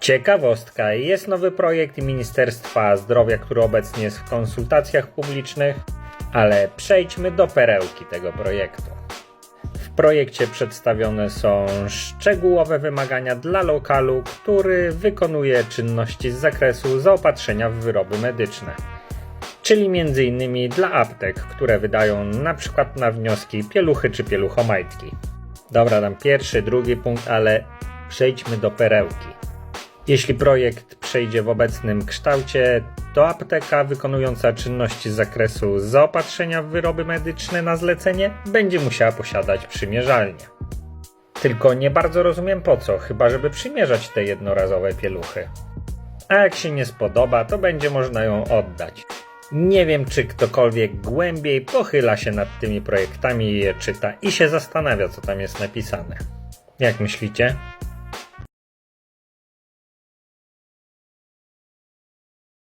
Ciekawostka, jest nowy projekt Ministerstwa Zdrowia, który obecnie jest w konsultacjach publicznych, ale przejdźmy do perełki tego projektu. W projekcie przedstawione są szczegółowe wymagania dla lokalu, który wykonuje czynności z zakresu zaopatrzenia w wyroby medyczne. Czyli m.in. dla aptek, które wydają np. na wnioski pieluchy czy pieluchomajtki. Dobra, tam pierwszy, drugi punkt, ale przejdźmy do perełki. Jeśli projekt przejdzie w obecnym kształcie, to apteka wykonująca czynności z zakresu zaopatrzenia w wyroby medyczne na zlecenie będzie musiała posiadać przymierzalnię. Tylko nie bardzo rozumiem po co, chyba żeby przymierzać te jednorazowe pieluchy. A jak się nie spodoba, to będzie można ją oddać. Nie wiem, czy ktokolwiek głębiej pochyla się nad tymi projektami i je czyta i się zastanawia, co tam jest napisane. Jak myślicie?